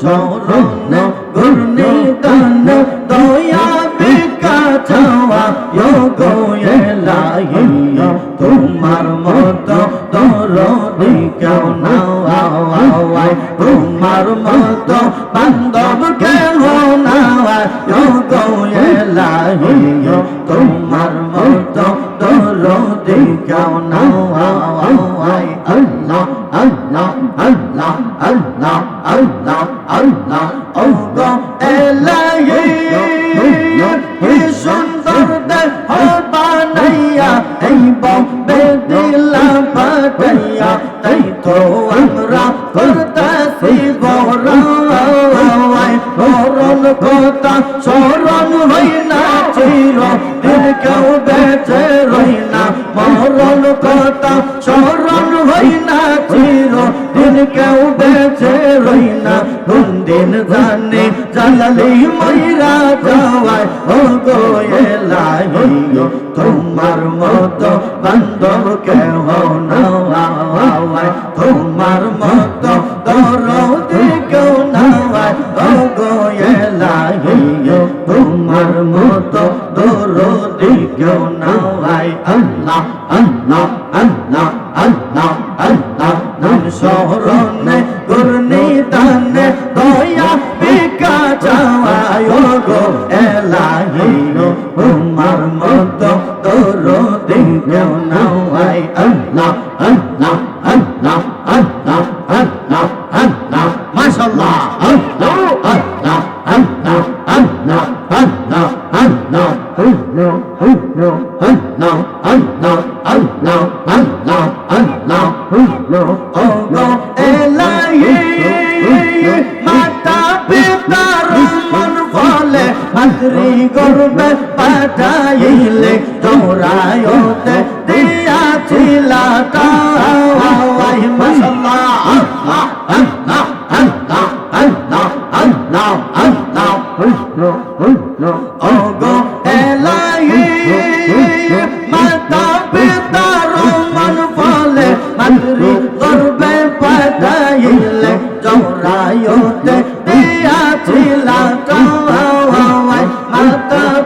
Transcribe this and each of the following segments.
শরণ গুরনি দান দয়া বিকা চাওয়া গো এলাহি তোমার মত দরদি কেউ না তোমার মত বান্ধব কেউ Allah, Allah, Allah, Allah, Allah, Allah, Elohim, কি সুন্দর দেহ বানাইয়া এই বম্বে দিলা পাঠাইয়া তাই তো মরণ কথা স্মরণ হই না চির, দিন কেউ বেঁচে রই না কোন দিন জানে জালালি ময়রা যাওয়ায়। ও গো এলাহি তোমার মত বান্ধব কেহ নাওয়ায় তোমার মত দরদি কেউ নাওয়ায় ও গো এলাহি তোমার মত দরদি কেউ নাওয়ায় আল্লাহ আল্লাহ আল্লাহ আল্লাহ আল্লাহ নাম শরণে গুরনি দানে দয়া বিকা চাওয়ায় গো এলাহি তোমার মত দরদি কেউ নাওয়ায় আল্লাহ আল্লাহ আল্লাহ আল্লাহ আল্লাহ আল্লাহ মাশাআল্লাহ আল্লাহ আল্লাহ আল্লাহ আল্লাহ আল্লাহ আল্লাহ হাজরি গর্বে পাঠাইলে তোরায়তে দিয়াছিলা তাওয়াই মাশাআল্লাহ আল্লাহ আল্লাহ আল্লাহ আল্লাহ আল্লাহ আল্লাহ আল্লাহ আল্লাহ ও গো এলাহি মাতা পিতার মন ফলে মাতা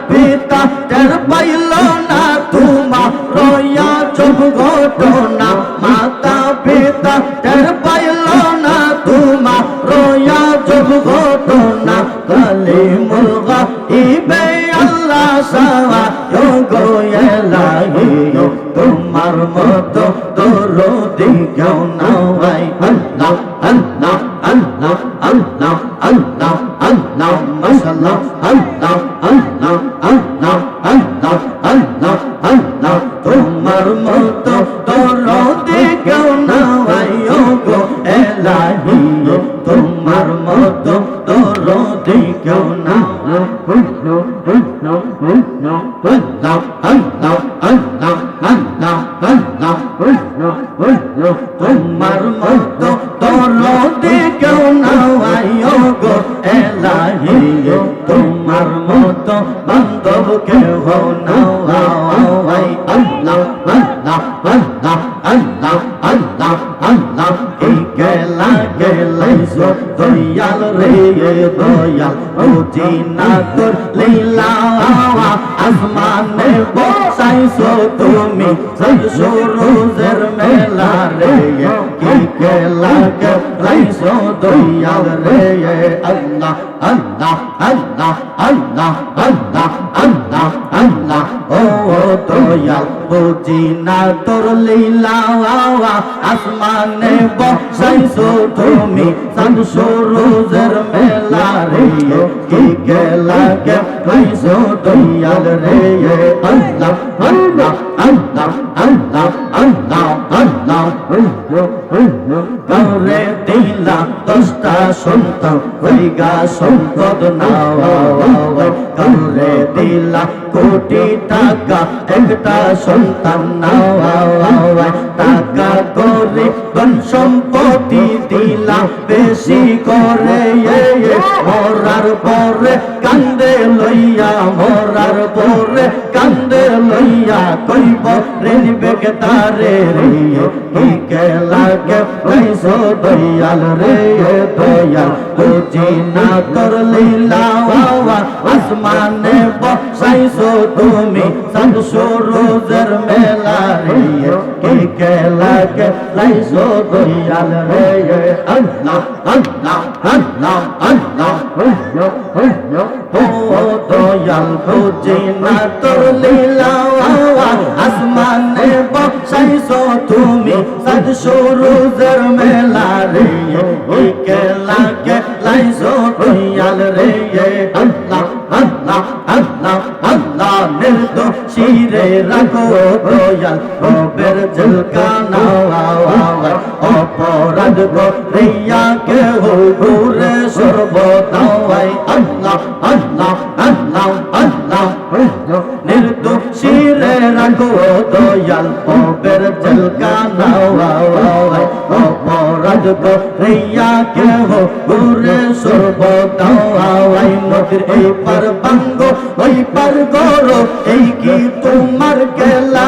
পিতা, টের পাইল না তোমার রয়া চুপ ঘটনা। মাতা, পিতা, টের পাইল না তোমার রয়া চুপ ঘটনা। কালে মুলগা ইবে আল্লাহ সাহা গো এলাহি তোমার মত দরদি কেউ নাওয়াই আল্লাহ মতো তোর দেখেও না ভাইও গো এলাহি তোমার মতো তোর দেখেও না তোমার মতো তোর দেখেও না ভাইও গো এলাহি তোমার মতো বান্ধব কেউ না ভাই আল্লাহ আল্লাহ আল্লাহ আল্লাহ আল্লাহ আল্লাহ গেলা গেলাই দয়াল রে দয়াল বুঝি না তোর লীলা আসমানে বসাইছো তুমি সরসুরুজের মেলা দয়াল রে আল্লাহ আল্লাহ আল্লাহ আল্লাহ আল্লাহ আল্লাহ আল্লাহ ও দয়াল বুঝি না তোর লীলা আসমানে বসাইছো তুমি চাঁদ সরোজের মেলা রে কি গেলা গে কইছো দয়াল রে আল্লাহ আল্লাহ আল্লাহ আল্লাহ আল্লাহ আল্লাহ দিলা দশটা সন্তান হইগা সম্পদ নাওয়া করে দিলা কোটি টাকা, একটা সন্তান নাওয়া টাকা করে ধন সম্পত্তি দিলা, বেশি করে মরার পরে কান্দে লইয়া, মরার পরে तारे रे के लागे पैसो दयाल रे दयाल तुझी ना कर लीला वावा आसमान ने बसाइसो तुमी सब सुरोजर मेला रे के के लागे पैसो दयाल रे अल्लाह अल्लाह अल्लाह अल्लाह हो दयाल तुझी ना कर রাখো দয়াল কবের জলকানা অপরাধ করিয়া কে হো ঘুরে সর্বদাওয়াই আল্লাহ আল্লাহ আল্লাহ আল্লাহ নির্দোষীরে রাখো দয়াল কবের জলকানা অপরাধ করিয়া কেহ ঘুরে সর্বদাওয়াই নদীর এই পার বাঙ্গ ওই পার করো এই কি তোমার গেলা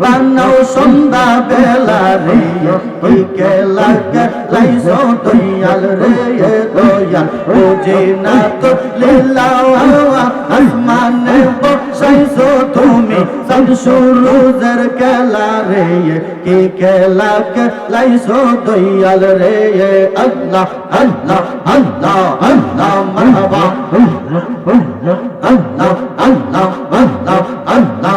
বানাও সন্ধ্যা বেলা রে এই গেলা গেলাইছ দয়াল রে দয়াল বুঝে না তো লীলা আসমানে বসাইছ তুমি সব সুরুজের খেলা রে কি খেলা খেলাইছ দয়াল রে আল্লাহ আল্লাহ আল্লাহ আল্লাহ, মারহাবা। আল্লাহ আল্লাহ আল্লাহ আল্লাহ